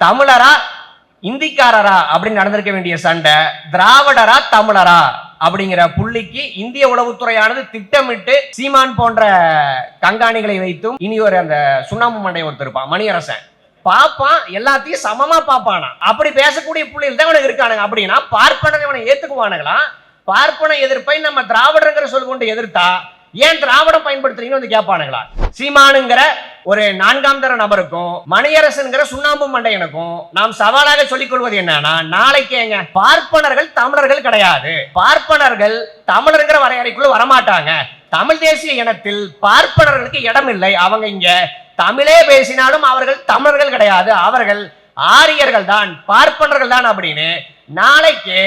தமிழரா இந்திக்காரரா அப்படின்னு நடந்திருக்க வேண்டிய சண்டை திராவிடரா தமிழரா அப்படிங்கிற புள்ளிக்கு இந்திய உளவுத்துறையானது திட்டமிட்டு சீமான் போன்ற கண்காணிகளை வைத்தும் இனி ஒரு அந்த சுண்ணாம்பு மண்டை ஒருத்தர் இருப்பான் மணியரசன். பாப்பான் எல்லாத்தையும் சமமா பாப்பானா அப்படி பேசக்கூடிய புள்ளியில் தான் இவனுக்கு இருக்கானுங்க. அப்படின்னா பார்ப்பனர் இவனை ஏத்துக்குவானுங்களா? பார்ப்பன எதிர்ப்பை நம்ம திராவிடங்கிற சொல் கொண்டு எதிர்த்தா ஏன் திராவிடம் பயன்படுத்துறீங்கன்னு வந்து கேட்பானுங்களா? சீமானுங்கிற ஒரு நான்காம் தர நபருக்கும் மணியரசன்கிற சுண்ணாம்பு மண்டையனுக்கும் நாம் சவாலாக சொல்லிக் கொள்வது என்னன்னா நாளைக்கேங்க பார்ப்பனர்கள் தமிழர்கள் கிடையாது. பார்ப்பனர்கள் தமிழர்ங்கிற வரையறைக்குள்ள வரமாட்டாங்க. தமிழ் தேசிய இனத்தில் பார்ப்பனர்களுக்கு இடம் இல்லை அவங்க இங்க தமிழே பேசினாலும் அவர்கள் தமிழர்கள் கிடையாது. அவர்கள் ஆரியர்கள் தான் பார்ப்பனர்கள் தான் அப்படின்னு நாளைக்கு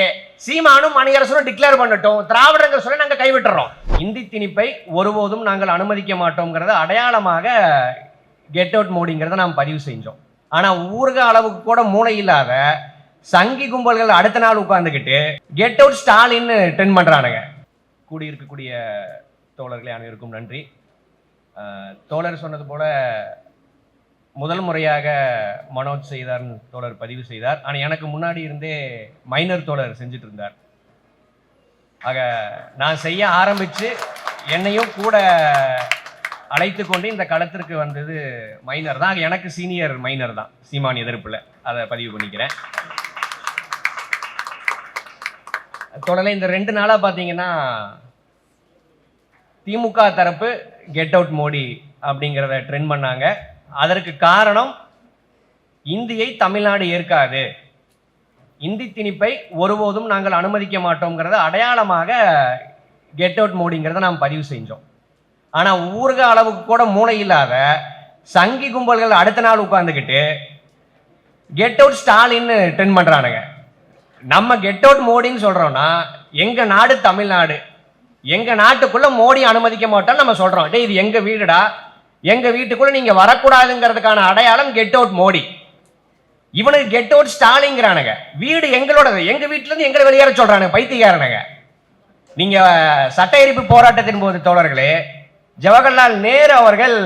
சீமானும் மணியரசனும் டிக்ளேர் பண்ணட்டும். திராவிடங்கிற சொல்லி நாங்கள் கைவிட்டுறோம். இந்தி திணிப்பை ஒருபோதும் நாங்கள் அனுமதிக்க மாட்டோங்கிறத அடையாளமாக கெட் அவுட் மோடிங்கிறத நாம் பதிவு செஞ்சோம். ஆனால் ஊர்க அளவுக்கு கூட மூளை இல்லாத சங்கி கும்பல்கள் அடுத்த நாள் உட்கார்ந்துக்கிட்டு கெட் அவுட் ஸ்டாலின்னு ட்ரெண்ட் பண்ணுறானுங்க கூடியிருக்கக்கூடிய தோழர்களே அனைவருக்கும் நன்றி. தோழர் சொன்னது போல முதல் முறையாக மனோஜ் செய்தார் தோழர் பதிவு செய்தார். ஆனால் எனக்கு முன்னாடி இருந்தே மைனர் தோழர் செஞ்சுட்டு இருந்தார். ஆக நான் செய்ய ஆரம்பித்து என்னையும் கூட அழைத்து கொண்டு இந்த களத்திற்கு வந்தது மைனர் தான். எனக்கு சீனியர் மைனர் தான். சீமான் எதிர்ப்பில். அதை பதிவு பண்ணிக்கிறேன். தொடர்ந்து இந்த ரெண்டு நாளாக பார்த்தீங்கன்னா திமுக தரப்பு கெட் அவுட் மோடி அப்படிங்கிறத ட்ரெண்ட் பண்ணாங்க. அதற்கு காரணம் இந்தியை தமிழ்நாடு ஏற்காது. இந்தி திணிப்பை ஒருபோதும் நாங்கள் அனுமதிக்க மாட்டோங்கிறத அடையாளமாக கெட் அவுட் மோடிங்கிறத நாம் பதிவு செஞ்சோம். ஆனால் ஊர்க அளவுக்கு கூட மூளை இல்லாத சங்கி கும்பல்கள் அடுத்த நாள் உட்காந்துக்கிட்டு கெட் அவுட் ஸ்டாலின்னு ட்ரெண்ட் பண்ணுறானுங்க நம்ம கெட் அவுட் மோடின்னு சொல்கிறோன்னா எங்கள் நாடு தமிழ்நாடு. எங்கள் நாட்டுக்குள்ளே மோடி அனுமதிக்க மாட்டோம்னு நம்ம சொல்கிறோம் டே இது எங்கள் வீடுடா? எங்கள் வீட்டுக்குள்ளே நீங்கள் வரக்கூடாதுங்கிறதுக்கான அடையாளம் கெட் அவுட் மோடி. இவனுக்கு கெட் அவுட் ஸ்டாலிங்கிறானுங்க வீடு எங்களோடது. எங்கள் வீட்டிலேருந்து எங்களை வெளியேற சொல்கிறானுங்க பைத்தியக்காரனுங்க. நீங்கள் சட்ட எரிப்பு போராட்டத்தின் போது தோழர்களே ஜவஹர்லால் நேரு அவர்கள்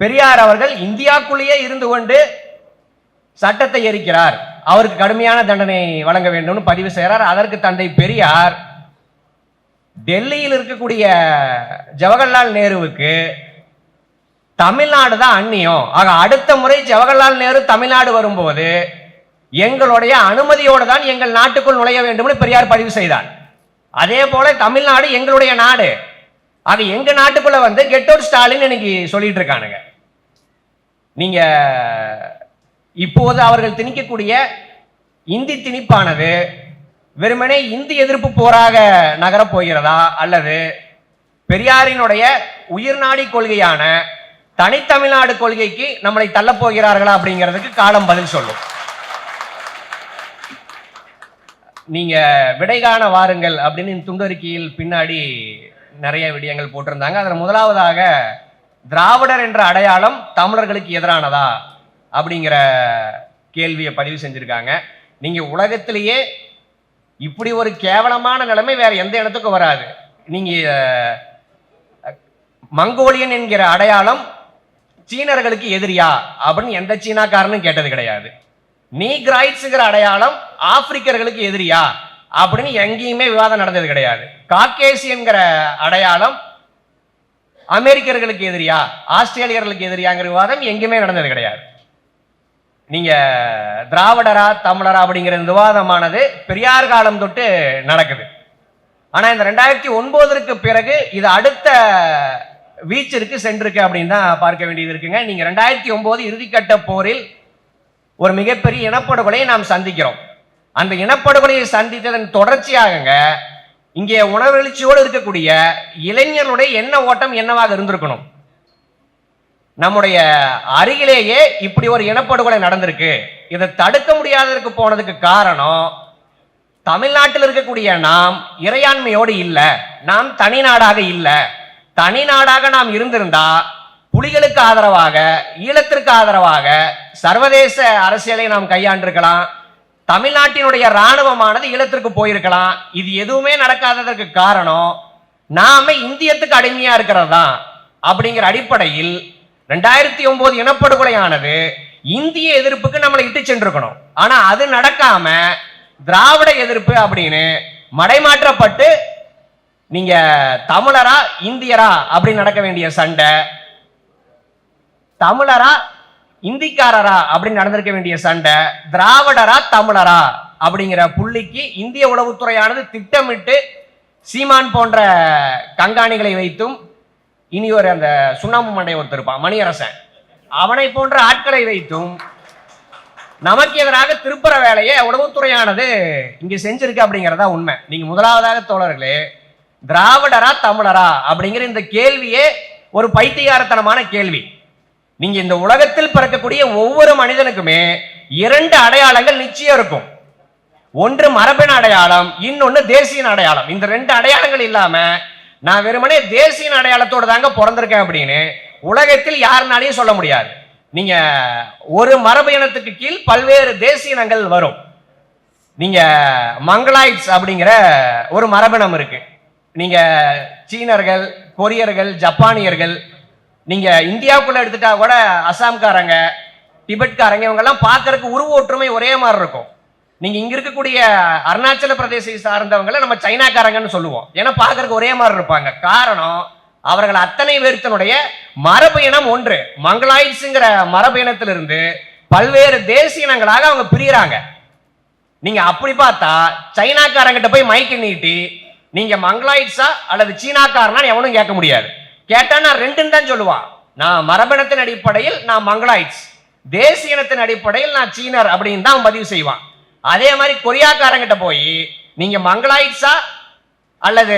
பெரியார் அவர்கள் இந்தியாக்குள்ளேயே இருந்து கொண்டு சட்டத்தை எரிக்கிறார். அவருக்கு கடுமையான தண்டனை வழங்க வேண்டும்னு பதிவு செய்கிறார். அதற்கு தந்தை பெரியார் டெல்லியில் இருக்கக்கூடிய ஜவஹர்லால் நேருவுக்கு தமிழ்நாடு தான் அந்நியம். ஆக அடுத்த முறை ஜவஹர்லால் நேரு தமிழ்நாடு வரும்போது எங்களுடைய அனுமதியோடு தான் எங்கள் நாட்டுக்குள் நுழைய வேண்டும்னு பெரியார் பதிவு செய்தார். அதே போல தமிழ்நாடு எங்களுடைய நாடு. ஆக எங்க நாட்டுக்குள்ள வந்து கெட்டோர் ஸ்டாலின் இன்னைக்கு சொல்லிட்டு இருக்கானுங்க. நீங்க இப்போது அவர்கள் திணிக்கக்கூடிய இந்தி திணிப்பானது வெறுமனே இந்தி எதிர்ப்பு போராக நகரப் போகிறதா அல்லது பெரியாரினுடைய உயிர்நாடி கொள்கையான தனித்தமிழ்நாடு கொள்கைக்கு நம்மளை தள்ளப் போகிறார்களா அப்படிங்கிறதுக்கு காலம் பதில் சொல்லும். நீங்க விடை காண வாருங்கள் அப்படின்னு துண்டறிக்கையில் பின்னாடி நிறைய விடயங்கள் போட்டிருந்தாங்க. அதில் முதலாவதாக திராவிடர் என்ற அடையாளம் தமிழர்களுக்கு எதிரானதா அப்படிங்கிற கேள்வியை பதிவு செஞ்சுருக்காங்க. நீங்கள் உலகத்திலேயே இப்படி ஒரு கேவலமான நிலைமை வேறு எந்த இடத்துக்கும் வராது. நீங்கள் மங்கோலியன் என்கிற அடையாளம் சீனர்களுக்கு எதிரியா? அப்படின்னு எந்த சீனாக்காரனும் கேட்டது கிடையாது. நீக்ராய்ட்ஸுங்கிற அடையாளம் ஆப்பிரிக்கர்களுக்கு எதிரியா? அப்படின்னு எங்கேயுமே விவாதம் நடந்தது கிடையாது. காக்கேசியன்கிற அடையாளம் அமெரிக்கர்களுக்கு எதிரியா? ஆஸ்திரேலியர்களுக்கு எதிரியாங்கிற விவாதம் எங்கேயுமே நடந்தது கிடையாது. நீங்க திராவிடரா தமிழரா அப்படிங்கிற இந்த விவாதமானது பெரியார் காலம் தொட்டு நடக்குது. ஆனா இந்த ரெண்டாயிரத்தி ஒன்பதற்கு பிறகு இது அடுத்த வீச்சிற்கு சென்றிருக்கு அப்படின்னு தான் பார்க்க வேண்டியது இருக்குங்க. நீங்கள் ரெண்டாயிரத்தி ஒம்பது இறுதிக்கட்ட போரில் ஒரு மிகப்பெரிய இனப்படுகொலையை நாம் சந்திக்கிறோம். அந்த இனப்படுகொலையை சந்தித்ததன் தொடர்ச்சியாகங்க இங்கே உணர்வெழுச்சியோடு இருக்கக்கூடிய இளைஞர்களுடைய எண்ண ஓட்டம் என்னவாக இருந்திருக்கணும்? நம்முடைய அருகிலேயே இப்படி ஒரு இனப்படுகொலை நடந்திருக்கு. இதை தடுக்க முடியாததற்கு போனதுக்கு காரணம் தமிழ்நாட்டில் இருக்கக்கூடிய நாம் இறையாண்மையோடு இல்லை நாம் தனி நாடாக இல்லை. தனி நாடாக நாம் இருந்திருந்தா புலிகளுக்கு ஆதரவாக ஈழத்திற்கு ஆதரவாக சர்வதேச அரசியலை நாம் கையாண்டிருக்கலாம். தமிழ்நாட்டினுடைய இராணுவமானது ஈழத்திற்கு போயிருக்கலாம். இது எதுவுமே நடக்காததற்கு காரணம் நாம இந்தியத்துக்கு அடிமையா இருக்கிறது தான் அப்படிங்கிற அடிப்படையில் ரெண்டாயிரத்தி ஒன்பது இனப்படுகொலையானது இந்திய எதிர்ப்புக்கு நம்மளை இட்டு சென்றிருக்கணும். ஆனா அது நடக்காம திராவிட எதிர்ப்பு அப்படின்னு மடைமாற்றப்பட்டு நீங்க தமிழரா இந்தியரா அப்படின்னு நடக்க வேண்டிய சண்டை. தமிழரா இந்திக்காரரா அப்படின்னு நடந்திருக்க வேண்டிய சண்டை. திராவிடரா தமிழரா அப்படிங்கிற புள்ளிக்கு இந்திய உளவுத்துறையானது திட்டமிட்டு சீமான் போன்ற கண்காணிகளை வைத்தும் இனி ஒரு அந்த சுண்ணாம்பு மண்டை ஒருத்தர் இருப்பான் மணியரசன். அவனை போன்ற ஆட்களை வைத்தும் நமக்கு எதிராக திருப்புற வேலையை உளவுத்துறையானது இங்கே செஞ்சிருக்கு அப்படிங்கிறதா உண்மை. நீங்கள் முதலாவதாக தோழர்களே திராவிடரா தமிழரா அப்படிங்கிற இந்த கேள்வியே ஒரு பைத்தியகாரத்தனமான கேள்வி. நீங்க இந்த உலகத்தில் பிறக்கக்கூடிய ஒவ்வொரு மனிதனுக்குமே இரண்டு அடையாளங்கள் நிச்சயம் இருக்கும். ஒன்று மரபின் அடையாளம் இன்னொன்று தேசிய அடையாளம். இந்த ரெண்டு அடையாளங்கள் இல்லாம நான் வெறுமனே தேசிய அடையாளத்தோடு தாங்க பிறந்திருக்கேன் அப்படின்னு உலகத்தில் யாருனாலையும் சொல்ல முடியாது. நீங்க ஒரு மரபு இனத்துக்கு கீழ் பல்வேறு தேசிய இனங்கள் வரும். நீங்க மங்களாய்ட்ஸ் அப்படிங்கிற ஒரு மரபினம் இருக்கு. நீங்கள் சீனர்கள் கொரியர்கள் ஜப்பானியர்கள் நீங்கள் இந்தியாவுக்குள்ளே எடுத்துட்டா கூட அசாம்காரங்க டிபெட்காரங்க இவங்கெல்லாம் பார்க்கறதுக்கு உருவ ஒற்றுமை ஒரே மாதிரி இருக்கும். நீங்கள் இங்கே இருக்கக்கூடிய அருணாச்சல பிரதேசத்தை சார்ந்தவங்களை நம்ம சைனாக்காரங்கன்னு சொல்லுவோம். ஏன்னா பார்க்கறதுக்கு ஒரே மாதிரி இருப்பாங்க. காரணம் அவர்கள் அத்தனை பேர்த்தனுடைய மரபு இனம் ஒன்று. மங்களாய்ட்ஸுங்கிற மரபு இனத்திலிருந்து பல்வேறு தேசிய இனங்களாக அவங்க பிரியறாங்க. நீங்கள் அப்படி பார்த்தா சைனாக்காரங்கிட்ட போய் மைக்கு நீட்டி நீங்க மங்களாய்ட்ஸா அல்லது சீனாக்காரனா எவனும் கேட்க முடியாது. கேட்டா நான் ரெண்டுன்னு தான் சொல்லுவான் நான் மரபினத்தின் அடிப்படையில் நான் மங்களாய்ட்ஸ். தேசிய இனத்தின் அடிப்படையில் நான் சீனர் அப்படின்னு தான் பதிவு செய்வான். அதே மாதிரி கொரியாக்காரங்கிட்ட போய் நீங்க மங்களாய்ட்ஸா அல்லது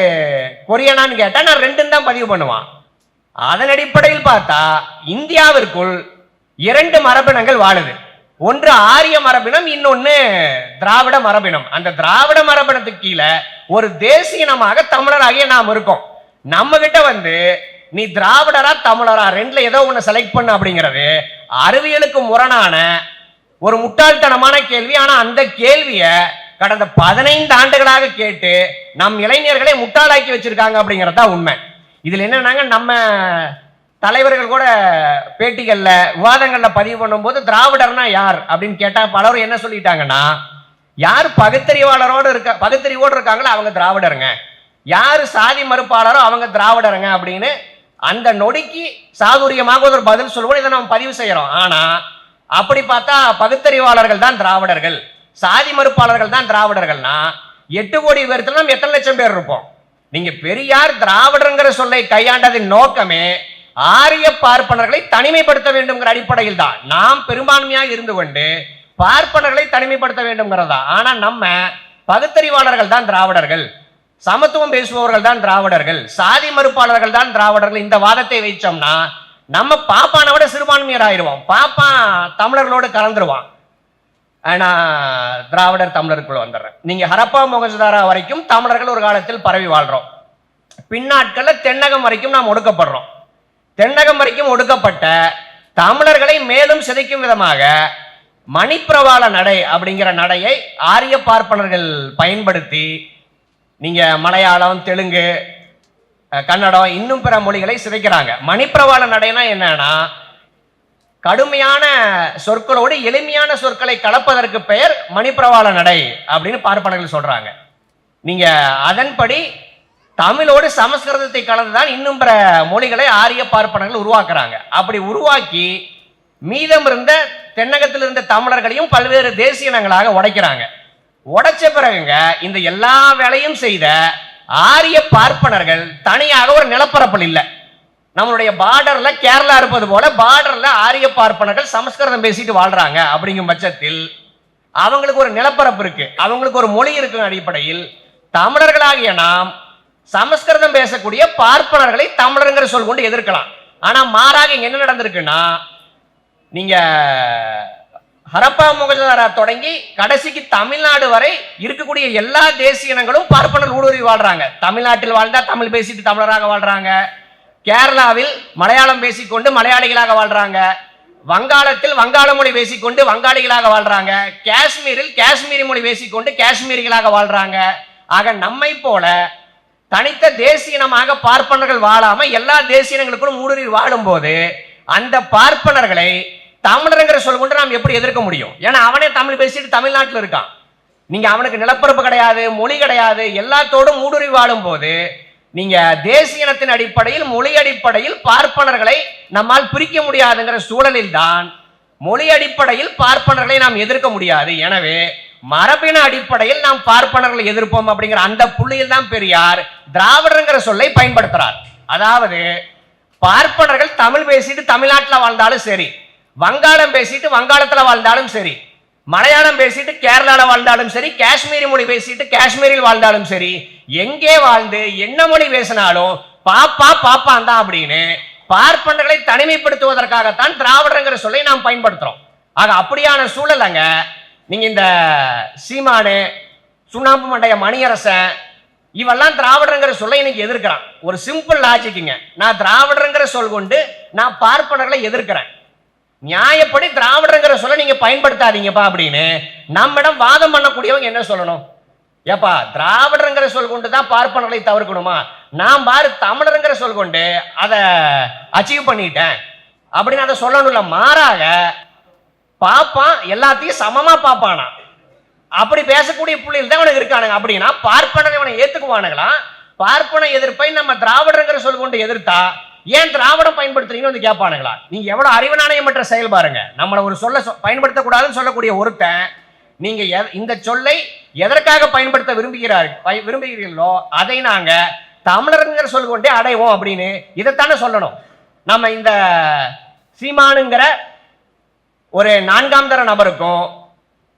கொரியனான்னு கேட்டா நான் ரெண்டுன்னு தான் பதிவு பண்ணுவான். அதன் அடிப்படையில் பார்த்தா இந்தியாவிற்குள் இரண்டு மரபினங்கள் வாழுது. ஒன்று ஆரிய மரபினம் இன்னொன்று திராவிட மரபினம். அந்த திராவிட மரபினத்துக்கு கீழே ஒரு தேசியனமாக தமிழராகிய நாம் இருக்கோம். நம்ம கிட்ட வந்து நீ திராவிடரா தமிழரா ரெண்டுல ஏதோ ஒண்ணு செலக்ட் பண்ண அப்படிங்கிறது அறிவியலுக்கு முரணான ஒரு முட்டாள்தனமான கேள்வி. ஆனா அந்த கேள்வியை கடந்த பதினைந்து ஆண்டுகளாக கேட்டு நம் இளைஞர்களை முட்டாளாக்கி வச்சிருக்காங்க அப்படிங்கிறது தான் உண்மை. இதுல என்னன்னாங்க நம்ம தலைவர்கள் கூட பேட்டிகள்ல விவாதங்கள்ல பதிவு பண்ணும்போது திராவிடர்னா யார் அப்படின்னு கேட்டா பலரும் என்ன சொல்லிட்டாங்கன்னா யார் பகுத்தறிவாளரோடு இருக்க பகுத்தறிவோடு இருக்காங்களோ அவங்க திராவிடருங்க. யார் சாதி மறுப்பாளரோ அவங்க திராவிடருங்க அப்படின்னு அந்த நொடிக்கு சாதுரியமாக ஒரு பதில் சொல்லுவோம் இதை நம்ம பதிவு செய்கிறோம் ஆனால் அப்படி பார்த்தா பகுத்தறிவாளர்கள் தான் திராவிடர்கள். சாதி மறுப்பாளர்கள் தான் திராவிடர்கள்னா எட்டு கோடி பேர்த்துல நம்ம எத்தனை லட்சம் பேர் இருப்போம்? நீங்கள் பெரியார் திராவிடருங்கிற சொல்லை கையாண்டதின் நோக்கமே ஆரிய பார்ப்பனர்களை தனிமைப்படுத்த வேண்டும்ங்கிற அடிப்படையில் தான் நாம் பெரும்பான்மையாக இருந்து கொண்டு பார்ப்பனர்களை தனிமைப்படுத்த வேண்டும்ங்கிறதா? ஆனால் நம்ம பகுத்தறிவாளர்கள் தான் திராவிடர்கள். சமத்துவம் பேசுபவர்கள் தான் திராவிடர்கள். சாதி மறுப்பாளர்கள் தான் திராவிடர்கள். இந்த வாதத்தை வைச்சோம்னா நம்ம பாப்பானை விட சிறுபான்மையர் ஆயிடுவோம் பாப்பா தமிழர்களோடு கலந்துருவான். நான் திராவிடர் தமிழருக்குள்ள வந்துடுறேன். நீங்க ஹரப்பா மொகஜதாரா வரைக்கும் தமிழர்கள் ஒரு காலத்தில் பரவி வாழ்றோம். பின்னாட்கள்ல தென்னகம் வரைக்கும் நாம் ஒடுக்கப்படுறோம். தென்னகம் வரைக்கும் ஒடுக்கப்பட்ட தமிழர்களை மேலும் சிதைக்கும் விதமாக மணிப்பிரவாள நடை அப்படிங்கிற நடையை ஆரிய பார்ப்பனர்கள் பயன்படுத்தி நீங்கள் மலையாளம் தெலுங்கு கன்னடம் இன்னும் பிற மொழிகளை சிதைக்கிறாங்க. மணிப்பிரவாள நடைனா என்னன்னா கடுமையான சொற்களோடு எளிமையான சொற்களை கலப்பதற்கு பெயர் மணிப்பிரவாள நடை அப்படின்னு பார்ப்பனர்கள் சொல்கிறாங்க நீங்கள் அதன்படி தமிழோடு சமஸ்கிருதத்தை கலந்துதான் இன்னும் பிற மொழிகளை ஆரிய பார்ப்பனர்கள் உருவாக்குறாங்க. அப்படி உருவாக்கி மீதம் இருந்த தென்னகத்தில் இருந்த தமிழர்களையும் பல்வேறு தேசிய இனங்களாக உடைக்கிறாங்க. உடைச்ச பிறகுங்க இந்த எல்லா வேலையும் செய்த ஆரிய பார்ப்பனர்கள் தனியாக ஒரு நிலப்பரப்பில் இல்லை. நம்மளுடைய பார்டர்ல கேரளா இருப்பது போல பார்டர்ல ஆரிய பார்ப்பனர்கள் சமஸ்கிருதம் பேசிட்டு வாழ்றாங்க. அப்படிங்கும் பட்சத்தில் அவங்களுக்கு ஒரு நிலப்பரப்பு இருக்கு. அவங்களுக்கு ஒரு மொழி இருக்கு அடிப்படையில். தமிழர்களாகிய நாம் சமஸ்கிருதம் பேசக்கூடிய பார்ப்பனர்களை தமிழருங்கிற சொல் கொண்டு எதிர்க்கலாம். ஆனா மாறாக என்ன நடந்திருக்குன்னா நீங்க ஹரப்பா முகஜதாரா தொடங்கி கடைசிக்கு தமிழ்நாடு வரை இருக்கக்கூடிய எல்லா தேசிய இனங்களும் பார்ப்பனர் ஊடுருவி வாழ்றாங்க. தமிழ்நாட்டில் வாழ்ந்தா தமிழ் பேசிட்டு தமிழராக வாழ்றாங்க. கேரளாவில் மலையாளம் பேசிக்கொண்டு மலையாளிகளாக வாழ்றாங்க. வங்காளத்தில் வங்காள மொழி பேசிக்கொண்டு வங்காளிகளாக வாழ்றாங்க. காஷ்மீரில் காஷ்மீரி மொழி பேசிக்கொண்டு காஷ்மீரிகளாக வாழ்றாங்க. ஆக நம்மை போல தனித்த தேசியனமாக பார்ப்பனர்கள் வாழாம எல்லா தேசியனங்களுக்கும் ஊடுருவி வாழும்போது அந்த பார்ப்பனர்களை தமிழருங்கிற சொல் கொண்டு நாம் எப்படி எதிர்க்க முடியும்? ஏன்னா அவனே தமிழ் பேசிட்டு தமிழ்நாட்டில் இருக்கான். நீங்க அவனுக்கு நிலப்பரப்பு கிடையாது மொழி கிடையாது எல்லாத்தோடும் ஊடுருவி வாழும் போது நீங்க தேசிய இனத்தின் அடிப்படையில் மொழி அடிப்படையில் பார்ப்பனர்களை நம்மால் பிரிக்க முடியாதுங்கிற சூழலில் தான் மொழி அடிப்படையில் பார்ப்பனர்களை நாம் எதிர்க்க முடியாது. எனவே மரபின அடிப்படையில் நாம் பார்ப்பனர்களை எதிர்ப்போம் அப்படிங்கிற அந்த புள்ளியில் தான் பெரியார் திராவிடங்கிற சொல்லை பயன்படுத்துறார். அதாவது பார்ப்பனர்கள் தமிழ் பேசிட்டு தமிழ்நாட்டில் வாழ்ந்தாலும் சரி வங்காளம் பேசிட்டு வங்காளத்தில் வாழ்ந்தாலும் சரி மலையாளம் பேசிட்டு கேரளாவில் வாழ்ந்தாலும் சரி காஷ்மீரி மொழி பேசிட்டு காஷ்மீரில் வாழ்ந்தாலும் சரி எங்கே வாழ்ந்து என்ன மொழி பேசினாலும் பாப்பா பாப்பான் தான் அப்படின்னு பார்ப்பனர்களை தனிமைப்படுத்துவதற்காகத்தான் திராவிடங்கிற சொல்லை நாம் பயன்படுத்துறோம். ஆக அப்படியான சூழலைங்க நீங்கள் நீங்க இந்த சீமானு சுண்ணாம்பு மண்டைய மணியரசன் இவெல்லாம் திராவிடங்கிற சொல்லை இன்னைக்கு எதிர்க்கிறான். ஒரு சிம்பிள் லாஜிக்குங்க நான் திராவிடங்கிற சொல் கொண்டு நான் பார்ப்பனர்களை எதிர்க்கிறேன். நியாயப்படி திராவிடங்கிற சொல்ல நீங்க பயன்படுத்தாதீங்கப்பா அப்படின்னு நம்மிடம் வாதம் பண்ணக்கூடியவங்க என்ன சொல்லணும்? ஏப்பா திராவிடங்கிற சொல் கொண்டு தான் பார்ப்பனர்களை தவிர்க்கணுமா? நான் பாரு தமிழருங்கிற சொல் கொண்டு அதை அச்சீவ் பண்ணிட்டேன். அப்படின்னு அதை சொல்லணும்ல மாறாக பாப்பான் எல்லாத்தையும் சமமா பாப்பானா? அப்படி பேசக்கூடிய புள்ளியில் தான் அவனுக்கு இருக்கானுங்க. அப்படின்னா பார்ப்பனரை அவனை ஏத்துக்குவானுங்களா பார்ப்பன எதிர்ப்பை நம்ம திராவிடங்கிற சொல் கொண்டு எதிர்த்தா ஏன் திராவிடம் பயன்படுத்துறீங்கன்னு வந்து கேட்பானுங்களா நீங்க எவ்வளவு அறிவுநாணயமற்ற செயல் பாருங்க. நம்மளை ஒரு சொல்ல சொ- பயன்படுத்தக்கூடாதுன்னு சொல்லக்கூடிய ஒருத்தன் நீங்க இந்த சொல்லை எதற்காக பயன்படுத்த விரும்புகிறார் பய- விரும்புகிறீர்களோ அதை நாங்க தமிழருங்கிற சொல் கொண்டே அடைவோம் அப்படின்னு இதைத்தானே சொல்லணும். நம்ம இந்த சீமானுங்கிற ஒரு நான்காம் தர நபருக்கும்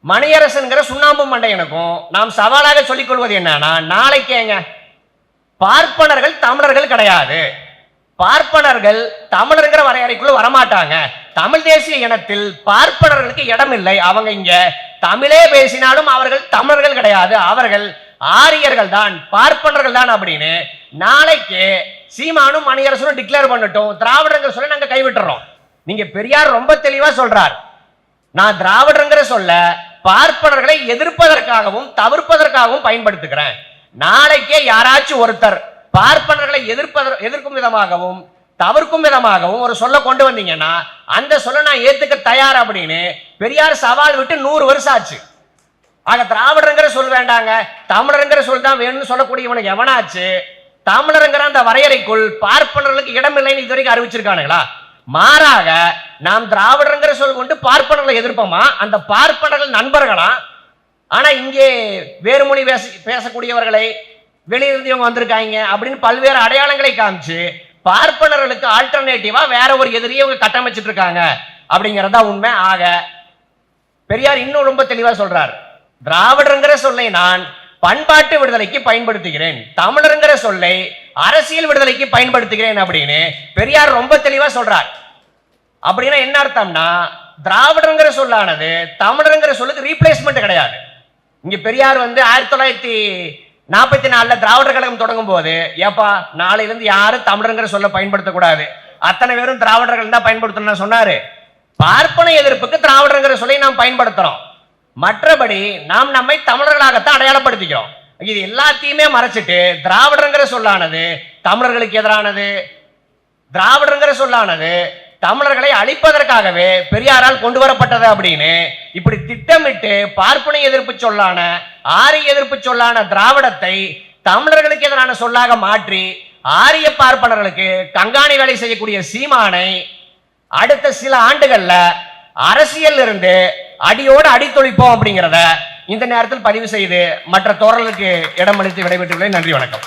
மணியரசன்கிற சுண்ணாம்பு மண்டையனுக்கும் நாம் சவாலாக சொல்லிக் கொள்வது என்னன்னா நாளைக்கேங்க பார்ப்பனர்கள் தமிழர்கள் கிடையாது. பார்ப்பனர்கள் தமிழருங்கிற வரையறைக்குள்ள வரமாட்டாங்க. தமிழ் தேசிய இனத்தில் பார்ப்பனர்களுக்கு இடம் இல்லை அவங்க இங்க தமிழே பேசினாலும் அவர்கள் தமிழர்கள் கிடையாது. அவர்கள் ஆரியர்கள் தான் பார்ப்பனர்கள் தான் அப்படின்னு நாளைக்கு சீமானும் மணியரசனும் டிக்ளேர் பண்ணட்டும். திராவிடர்கள் சொல்ல நாங்க கைவிட்டுறோம். நீங்க பெரியார் ரொம்ப தெளிவா சொல்றார். நான் திராவிடங்கிற சொல்ல பார்ப்பனர்களை எதிர்ப்பதற்காகவும் தவிர்ப்பதற்காகவும் பயன்படுத்துகிறேன். நாளைக்கே யாராச்சும் ஒருத்தர் பார்ப்பனர்களை எதிர்ப்பதற் எதிர்க்கும் விதமாகவும் தவிர்க்கும் விதமாகவும் ஒரு சொல்ல கொண்டு வந்தீங்கன்னா அந்த சொல்ல நான் ஏத்துக்க தயார் அப்படின்னு பெரியார் சவால் விட்டு நூறு வருஷம் ஆச்சு. ஆக திராவிடங்கிற சொல் வேண்டாங்க. தமிழருங்கிற சொல் தான் வேணும்னு சொல்லக்கூடிய இவனுக்கு எவனாச்சு? தமிழருங்கிற அந்த வரையறைக்குள் பார்ப்பனர்களுக்கு இடம் இல்லைன்னு இது வரைக்கும் அறிவிச்சிருக்கானுங்களா? மாறாக நாம் திராவிடருங்கிற சொல் கொண்டு பார்ப்பனர்களை எதிர்ப்போமா? அந்த பார்ப்பனர்கள் நண்பர்களா? ஆனா இங்கே வேறு மொழி பேச பேசக்கூடியவர்களை வெளியிருந்து இவங்க வந்திருக்காங்க அப்படின்னு பல்வேறு அடையாளங்களை காமிச்சு பார்ப்பனர்களுக்கு ஆல்டர்னேட்டிவா வேற ஒரு எதிரியை இவங்க கட்டமைச்சிட்டு இருக்காங்க அப்படிங்கறதா உண்மை. ஆக பெரியார் இன்னும் ரொம்ப தெளிவா சொல்றார். திராவிடங்கிற சொல்லை நான் பண்பாட்டு விடுதலைக்கு பயன்படுத்துகிறேன். தமிழருங்கிற சொல்லை அரசியல் விடுதலைக்கு பயன்படுத்துகிறேன் அப்படின்னு பெரியார் ரொம்ப தெளிவா சொல்றார். அப்படின்னா என்ன அர்த்தம்னா திராவிடங்கிற சொல்லானது தமிழருங்கிற சொல்லுக்கு ரீப்ளேஸ்மெண்ட் கிடையாது. இங்க பெரியார் வந்து ஆயிரத்தி தொள்ளாயிரத்தி நாற்பத்தி நாலில் திராவிடர் கழகம் தொடங்கும் போது ஏப்பா நாளையிலேருந்து யாரும் தமிழருங்கிற சொல்ல பயன்படுத்தக்கூடாது. அத்தனை பேரும் திராவிடர்கள் தான் பயன்படுத்தணும்னு சொன்னாரு. பார்ப்பன எதிர்ப்புக்கு திராவிடங்கிற சொல்லை நாம் பயன்படுத்துகிறோம் மற்றபடி நாம் நம்மை தமிழர்களாகத்தான் அடையாளப்படுத்திக்கிறோம். இது எல்லாத்தையுமே மறைச்சிட்டு திராவிடங்கிற சொல்லானது தமிழர்களுக்கு எதிரானது திராவிடங்கிற சொல்லானது தமிழர்களை அழிப்பதற்காகவே பெரியாரால் கொண்டு வரப்பட்டது அப்படின்னு இப்படி திட்டமிட்டு பார்ப்பனை எதிர்ப்பு சொல்லான ஆரிய எதிர்ப்பு சொல்லான திராவிடத்தை தமிழர்களுக்கு எதிரான சொல்லாக மாற்றி ஆரிய பார்ப்பனர்களுக்கு கங்காணி வேலை செய்யக்கூடிய சீமானை அடுத்த சில ஆண்டுகள்ல அரசியல் இருந்து அடியோடு அடித்தொழிப்போம் அப்படிங்கிறத இந்த நேரத்தில் பதிவு செய்து மற்ற தோழர்களுக்கு இடமளித்து விடைபெற்றுள்ளேன் நன்றி வணக்கம்.